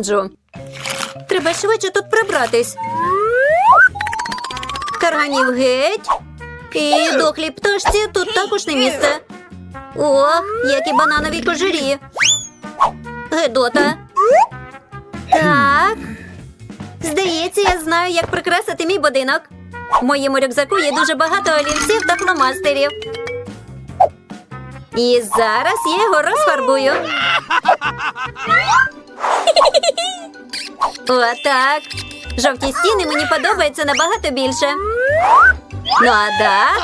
Джо. Треба швидше тут прибратись. Карганів геть. І дохлій пташці тут також не місце. Ох, які бананові кожурі. Гедота. Так. Здається, я знаю, як прикрасити мій будинок. В моєму рюкзаку є дуже багато олівців та фломастерів. І зараз я його розфарбую. Отак. Жовті стіни мені подобаються набагато більше. Ну а дах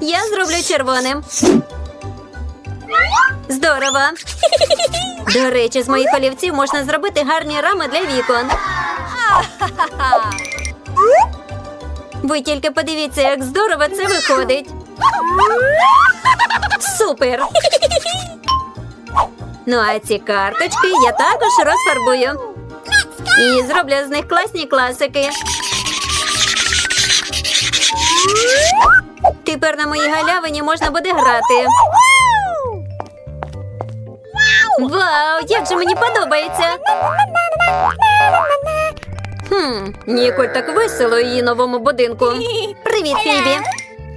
я зроблю червоним. Здорово. До речі, з моїх олівців можна зробити гарні рами для вікон. Ви тільки подивіться, як здорово це виходить. Супер! Ну а ці карточки я також розфарбую. І зроблю з них класні класики. Тепер на моїй галявині можна буде грати. Вау, як же мені подобається. Хм, Ніколь так весело її новому будинку. Привіт, Фібі.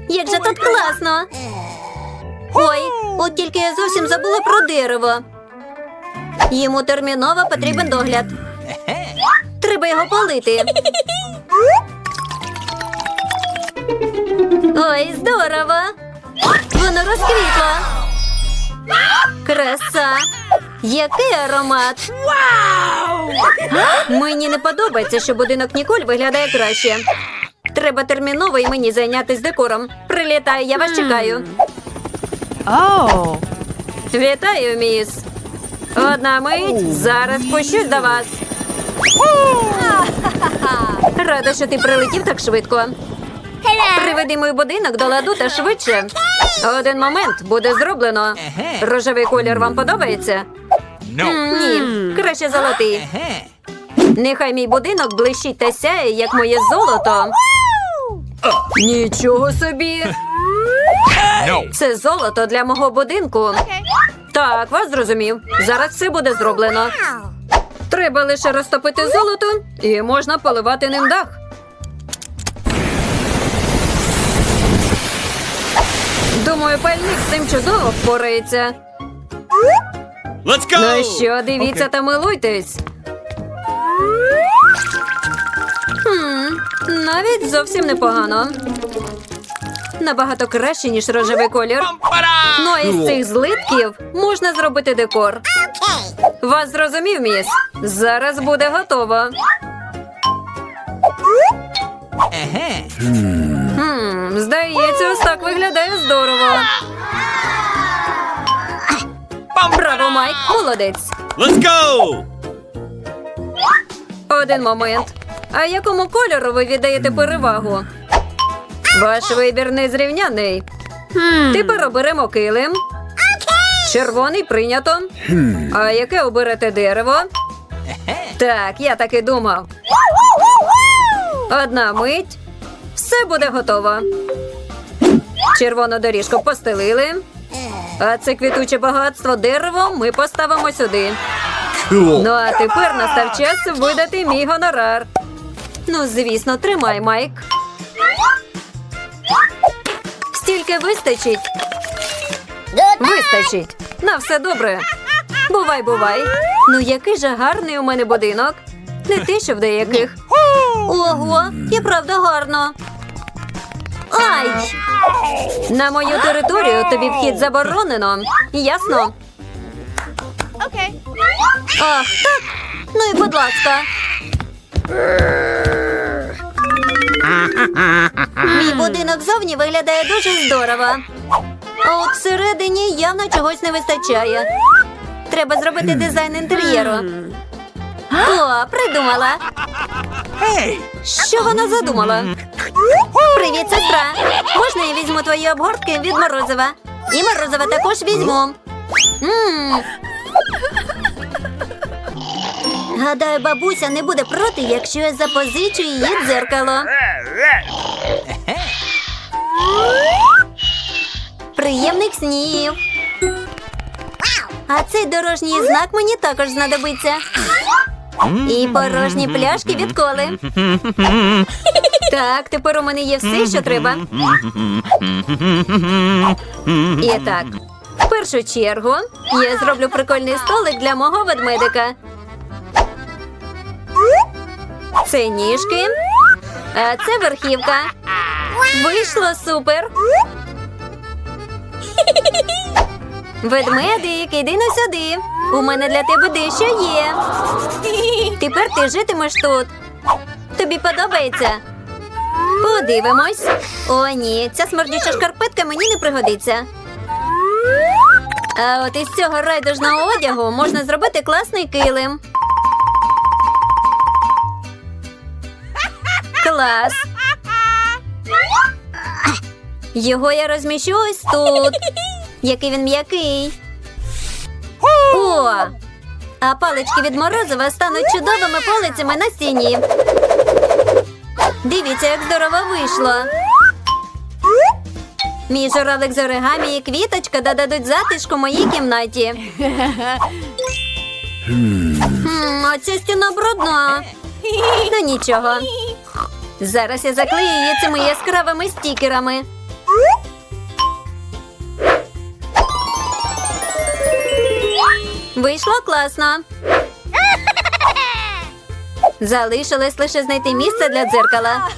Як же тут класно. Ой, от тільки я зовсім забула про дерево. Йому терміново потрібен догляд. Треба його полити. Ой, здорово! Воно розквітло. Краса! Який аромат! Мені не подобається, що будинок Ніколь виглядає краще. Треба терміново і мені зайнятися декором. Прилітаю, я вас чекаю. Вітаю, міс. Одна мить, зараз спущусь до вас. Рада, що ти прилетів так швидко. Приведи мій будинок до ладу та швидше. Один момент буде зроблено. Рожевий колір вам подобається? Ні, краще золотий. Нехай мій будинок блищить та сяє, як моє золото. Нічого собі. Це золото для мого будинку. Так, вас зрозумів. Зараз все буде зроблено. Треба лише розтопити золото і можна поливати ним дах. Думаю, пальник з цим чудово впорається. Let's go. Ну що, дивіться та милуйтесь. Хм, навіть зовсім непогано. Набагато краще, ніж рожевий колір. Ну а із цих злитків можна зробити декор. Вас зрозумів, міс? Зараз буде готово. Хм, здається, ось так виглядає здорово. Браво, Майк, молодець. Let's go. Один момент. А якому кольору ви віддаєте перевагу? Ваш вибір незрівняний. Тепер оберемо килим. Червоний прийнято. А яке оберете дерево? Так, я так і думав. Одна мить. Все буде готово. Червону доріжку постелили. А це квітуче багатство дерево ми поставимо сюди. Ну а тепер настав час видати мій гонорар. Ну, звісно, тримай, Майк. Стільки вистачить. Вистачить. На все добре. Бувай, бувай. Ну, який же гарний у мене будинок. Не те, що в деяких. Ого, і правда гарно. Ай! На мою територію тобі вхід заборонено. Ясно? Okay. Ах, так. Ну і будь ласка. Мій будинок зовні виглядає дуже здорово. А от всередині явно чогось не вистачає. Треба зробити дизайн інтер'єру. О, придумала. Що вона задумала? Привіт, сестра. Можна я візьму твої обгортки від морозива? І морозива також візьму. Гадаю, бабуся не буде проти, якщо я запозичу її дзеркало. Приємних снів. А цей дорожній знак мені також знадобиться. І порожні пляшки від коли. Так, тепер у мене є все, що треба. І так, в першу чергу я зроблю прикольний столик для мого ведмедика. Це ніжки, а це верхівка. Вийшло супер. Ведмедик, іди на сюди. У мене для тебе дещо є. Тепер ти житимеш тут. Тобі подобається? Подивимось. О, ні, ця смердюча шкарпетка мені не пригодиться. А от із цього райдужного одягу можна зробити класний килим. Клас. Його я розміщу ось тут. Який він м'який. О! А палички від морозива стануть чудовими полицями на стіні. Дивіться, як здорово вийшло. Мій журавлик з оригамі і квіточка додадуть затишку моїй кімнаті. Хм, оця стіна брудна. Ну нічого. Зараз я заклею її цими яскравими стікерами. Вийшло класно. Залишилось лише знайти місце для дзеркала.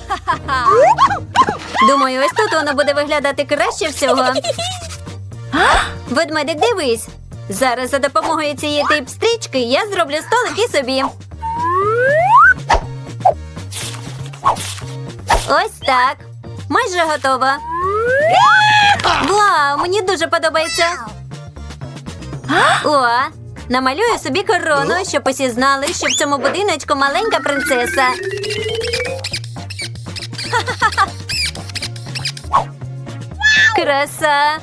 Думаю, ось тут воно буде виглядати краще всього. Ведмедик, дивись. Зараз за допомогою цієї тейп-стрічки я зроблю столик і собі. Ось так. Майже готова. Вау, мені дуже подобається. О, намалюю собі корону, щоб усі знали, що в цьому будиночку маленька принцеса. Краса.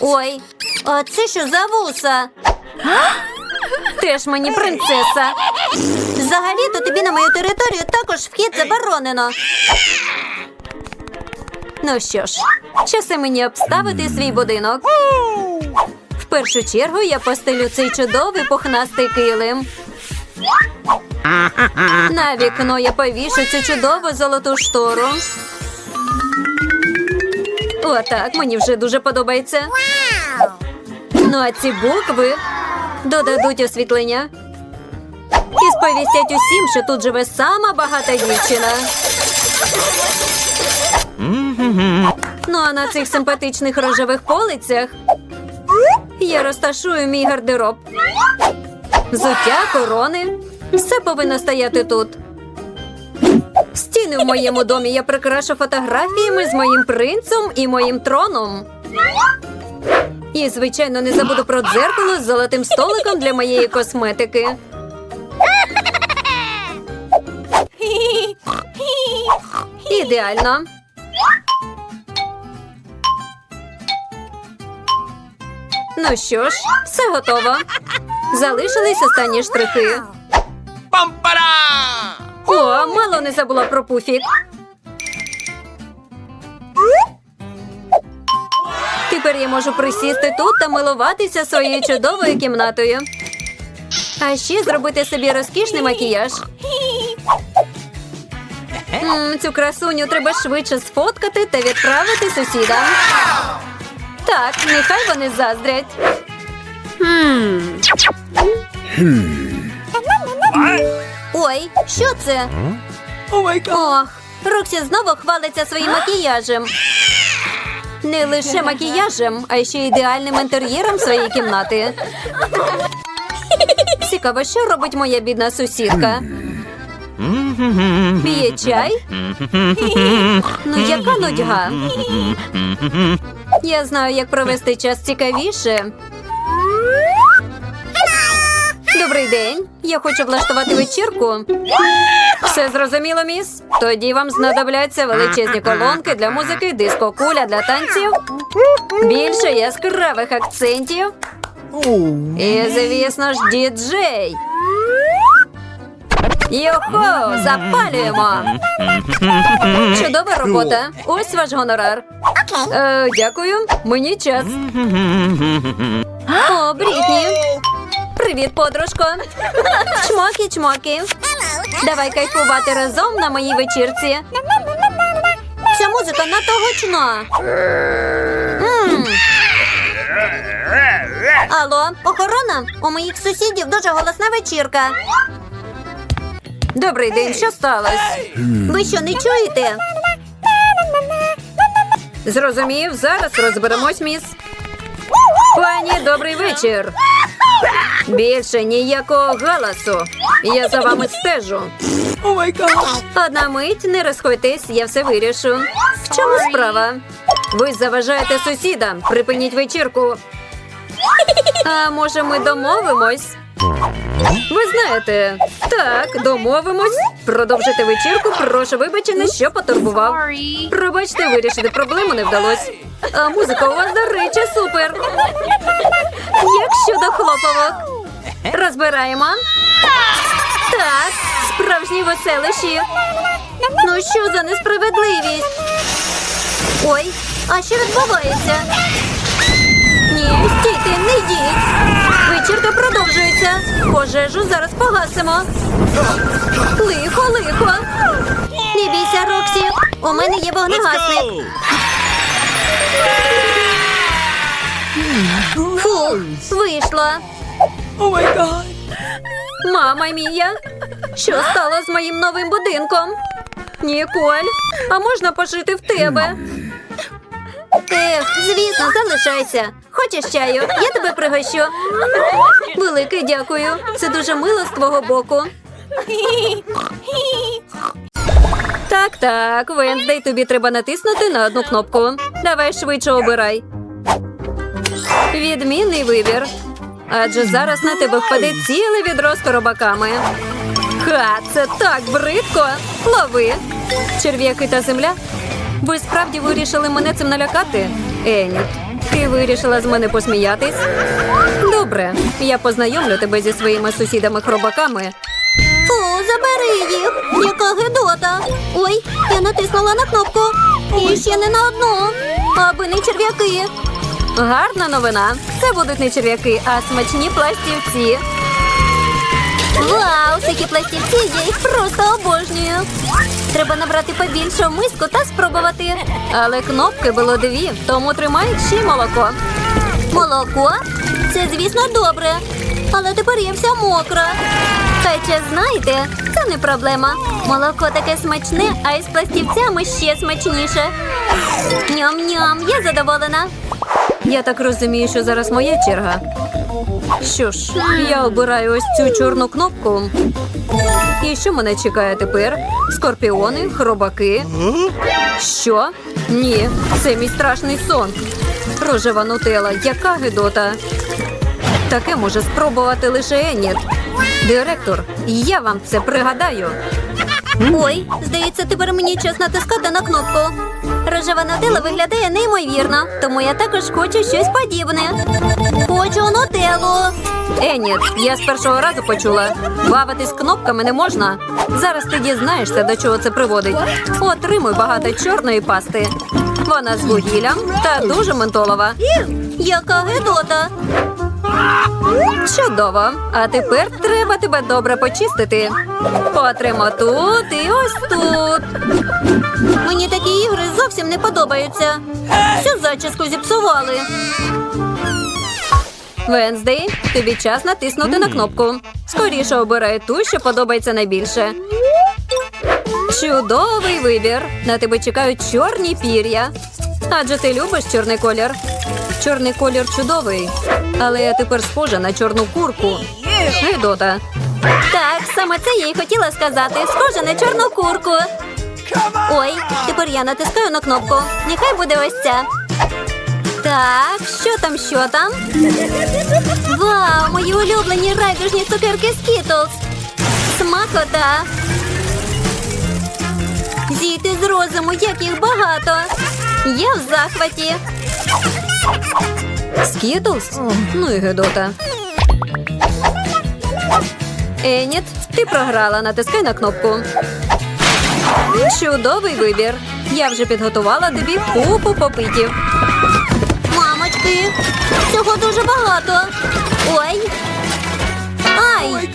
Ой, а це що за вуса? Теж мені принцеса. Взагалі-то тобі на мою територію також вхід заборонено. Ну що ж, часи мені обставити свій будинок. В першу чергу я постелю цей чудовий пухнастий килим. На вікно я повішу цю чудову золоту штору. Отак, мені вже дуже подобається. Ну а ці букви додадуть освітлення. І сповістять усім, що тут живе сама багата дівчина. Ну а на цих симпатичних рожевих полицях я розташую мій гардероб. Взуття, корони. Все повинно стояти тут. Стіни в моєму домі я прикрашу фотографіями з моїм принцем і моїм троном. І, звичайно, не забуду про дзеркало з золотим столиком для моєї косметики. Ідеально. Ну що ж, все готово. Залишились останні штрихи. Пам-пара! О, мало не забула про пуфік. Тепер я можу присісти тут та милуватися своєю чудовою кімнатою. А ще зробити собі розкішний макіяж. М, цю красуню треба швидше сфоткати та відправити сусідам. Так, нехай вони заздрять. Ой, що це? Ох, Роксі знову хвалиться своїм макіяжем. Не лише макіяжем, а ще й ідеальним інтер'єром своєї кімнати. Цікаво, що робить моя бідна сусідка? П'є чай? Ну, яка нудьга? Я знаю, як провести час цікавіше. Добрий день. Я хочу влаштувати вечірку. Все зрозуміло, міс? Тоді вам знадобляться величезні колонки для музики, диско-куля для танців, більше яскравих акцентів. І, звісно ж, діджей. Йохо, запалюємо. Чудова робота. Ось ваш гонорар. Е, дякую. Мені час. О, Брітні. Привіт, подружко. Чмоки, чмоки. Давай кайфувати разом на моїй вечірці. Ця музика надто гучна. М. Алло, охорона? У моїх сусідів дуже голосна вечірка. Добрий день, що сталося? Ви що, не чуєте? Зрозумів, зараз розберемось, міс. Пані, добрий вечір. Більше ніякого галасу. Я за вами стежу. Одна мить, не розходьтесь, я все вирішу. В чому справа? Ви заважаєте сусідам. Припиніть вечірку. А може, ми домовимось? Ви знаєте, так, домовимось. Продовжити вечірку. Прошу вибачення, що потурбував. Пробачте, вирішити проблему не вдалося. А музика у вас, до речі, супер. Як щодо хлоповок? Розбираємо. Так, справжні веселищі. Ну що за несправедливість? Ой, а що відбувається? Ні, стійте, не йдіть. Вечірка продовжується. Пожежу зараз погасимо. Лихо, лихо. Не бійся, Роксі. У мене є вогнегасник. Фу, вийшло. Мама мія, що стало з моїм новим будинком? Ніколь, а можна пожити в тебе? Ех, звісно, залишайся. Хочеш чаю? Я тебе пригощу. Велике дякую. Це дуже мило з твого боку. Так, так, Венздей, тобі треба натиснути на одну кнопку. Давай швидше обирай. Відмінний вибір. Адже зараз на тебе впаде ціле відро з коробаками. Ха, це так бридко. Лови. Черв'яки та земля. Ви справді вирішили мене цим налякати? Еніт, ти вирішила з мене посміятись? Добре, я познайомлю тебе зі своїми сусідами-хробаками. Фу, забери їх! Яка гидота! Ой, я натиснула на кнопку. І ще не на одну. Аби не черв'яки. Гарна новина. Це будуть не черв'яки, а смачні пластівці. Вау, такі пластівці, я їх просто обожнюю. Треба набрати побільше в миску та спробувати. Але кнопки було дві, тому тримай ще молоко. Молоко? Це, звісно, добре. Але тепер я вся мокра. Хоча, знаєте, це не проблема. Молоко таке смачне, а із пластівцями ще смачніше. Ням-ням, я задоволена. Я так розумію, що зараз моя черга. Що ж, я обираю ось цю чорну кнопку. І що мене чекає тепер? Скорпіони, хробаки. Що? Ні, це мій страшний сон. Рожева нутела, яка гидота. Таке може спробувати лише Еніт. Директор, я вам це пригадаю. Ой, здається, тепер мені час натискати на кнопку. Рожева нутела виглядає неймовірно, тому я також хочу щось подібне. Хочу нутеллу. Еніт, я з першого разу почула. Бавитись кнопками не можна. Зараз ти дізнаєшся, до чого це приводить. Отримуй багато чорної пасти. Вона з вугіллям та дуже ментолова. Яка гидота. Чудово. А тепер треба тебе добре почистити. Потримо тут і ось тут. Мені такі ігри зовсім не подобаються. Всю зачіску зіпсували. Венздей, тобі час натиснути на кнопку. Скоріше обирай ту, що подобається найбільше. Чудовий вибір. На тебе чекають чорні пір'я. Адже ти любиш чорний колір. Чорний колір чудовий. Але я тепер схожа на чорну курку. Гидота. Так, саме це я й хотіла сказати. Схожа на чорну курку. Ой, тепер я натискаю на кнопку. Нехай буде ось ця. Так, що там, що там? Вау, мої улюблені райдужні цукерки Skittles. Смакота. Зійти з розуму, як їх багато. Я в захваті. Скітлс? Ну і гидота. Еніт, ти програла, натискай на кнопку. Чудовий вибір. Я вже підготувала тобі купу попитів. Мамочки, цього дуже багато. Ой. Тримай!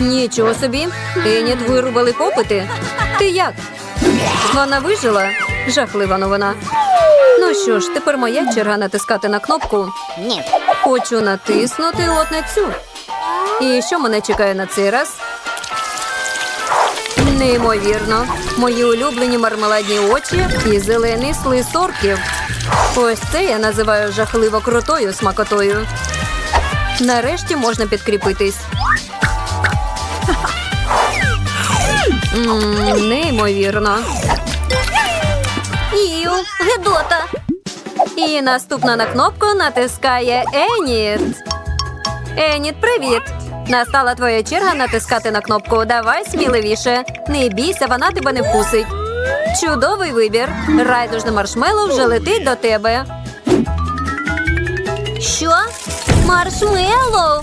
Нічого собі. Еніт вирубали попити. Ти як? Вона вижила? Жахлива новина. Ну що ж, тепер моя черга натискати на кнопку. Ні. Хочу натиснути от на цю. І що мене чекає на цей раз? Неймовірно. Мої улюблені мармеладні очі і зелений слиз орків. Ось це я називаю жахливо крутою смакотою. Нарешті можна підкріпитись. Неймовірно. Ію, Гедота. І наступна на кнопку натискає Еніт. Еніт, привіт! Настала твоя черга натискати на кнопку. Давай сміливіше. Не бійся, вона тебе не вкусить. Чудовий вибір. Райдужне маршмеллоу вже летить до тебе. Що? Маршмеллоу?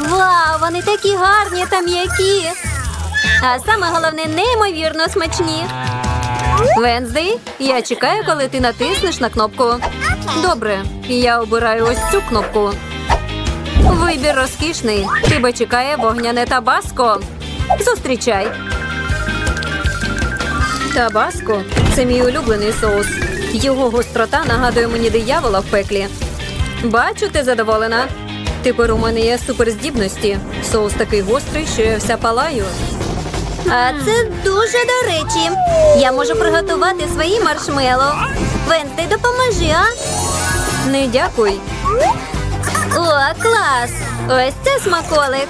Вау, вони такі гарні та м'які. А саме головне, неймовірно смачні. Венздей, я чекаю, коли ти натиснеш на кнопку. Добре, я обираю ось цю кнопку. Вибір розкішний. Тебе чекає вогняне табаско. Зустрічай. Табаско це мій улюблений соус. Його гострота нагадує мені диявола в пеклі. Бачу, ти задоволена. Тепер у мене є суперздібності. Соус такий гострий, що я вся палаю. А це дуже до речі. Я можу приготувати свої маршмело. Венстей, допоможи, а? Не дякуй. О, клас! Ось це смаколик.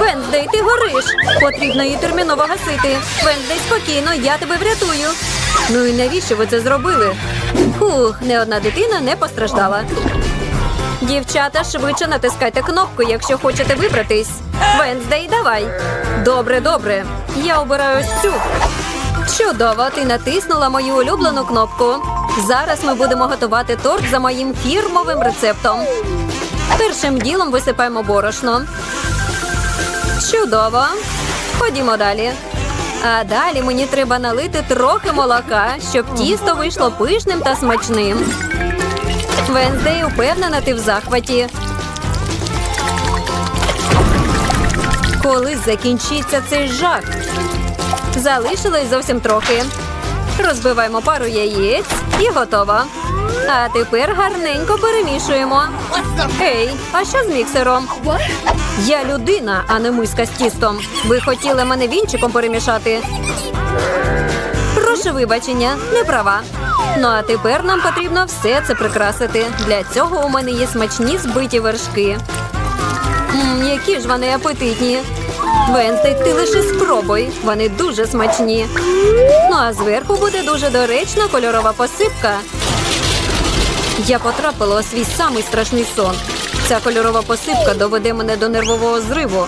Венздей, ти гориш. Потрібно її терміново гасити. Венздей, спокійно, я тебе врятую. Ну і навіщо ви це зробили? Фух, не одна дитина не постраждала. Дівчата, швидше натискайте кнопку, якщо хочете вибратись. Венздей, давай. Добре, добре. Я обираю ось цю. Чудово, ти натиснула мою улюблену кнопку. Зараз ми будемо готувати торт за моїм фірмовим рецептом. Першим ділом висипаємо борошно. Чудово. Ходімо далі. А далі мені треба налити трохи молока, щоб тісто вийшло пишним та смачним. Венздей упевнена, ти в захваті. Коли закінчиться цей жах? Залишилось зовсім трохи. Розбиваємо пару яєць і готово. А тепер гарненько перемішуємо. Ей, а що з міксером? Я людина, а не миска з тістом. Ви хотіли мене вінчиком перемішати. Прошу вибачення, не права. Ну а тепер нам потрібно все це прикрасити. Для цього у мене є смачні збиті вершки. Мм, які ж вони апетитні. Венстей, ти лише спробуй. Вони дуже смачні. Ну а зверху буде дуже доречна кольорова посипка. Я потрапила у свій самий страшний сон. Ця кольорова посипка доведе мене до нервового зриву.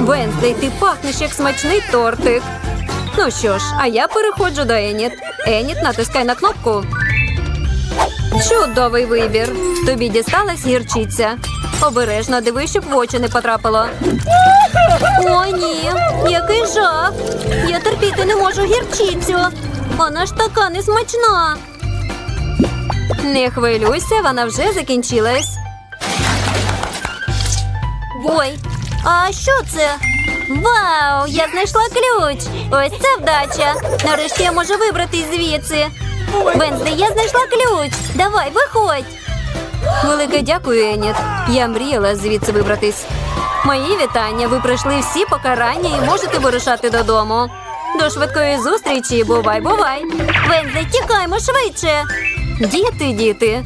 Венстей, ти пахнеш як смачний тортик. Ну що ж, а я переходжу до Еніт. Еніт, натискай на кнопку. Чудовий вибір. Тобі дісталась гірчиця. Обережно дивись, щоб в очі не потрапило. О, ні, який жах. Я терпіти не можу гірчицю. Вона ж така несмачна. Не хвилюйся, вона вже закінчилась. Ой, а що це? Вау, я знайшла ключ. Ось це вдача. Нарешті я можу вибратись звідси. Венздей, я знайшла ключ. Давай, виходь. Велике дякую, Еніт. Я мріяла звідси вибратись. Мої вітання. Ви пройшли всі покарання і можете вирушати додому. До швидкої зустрічі. Бувай, бувай. Венздей, тікаймо швидше. Діти, діти.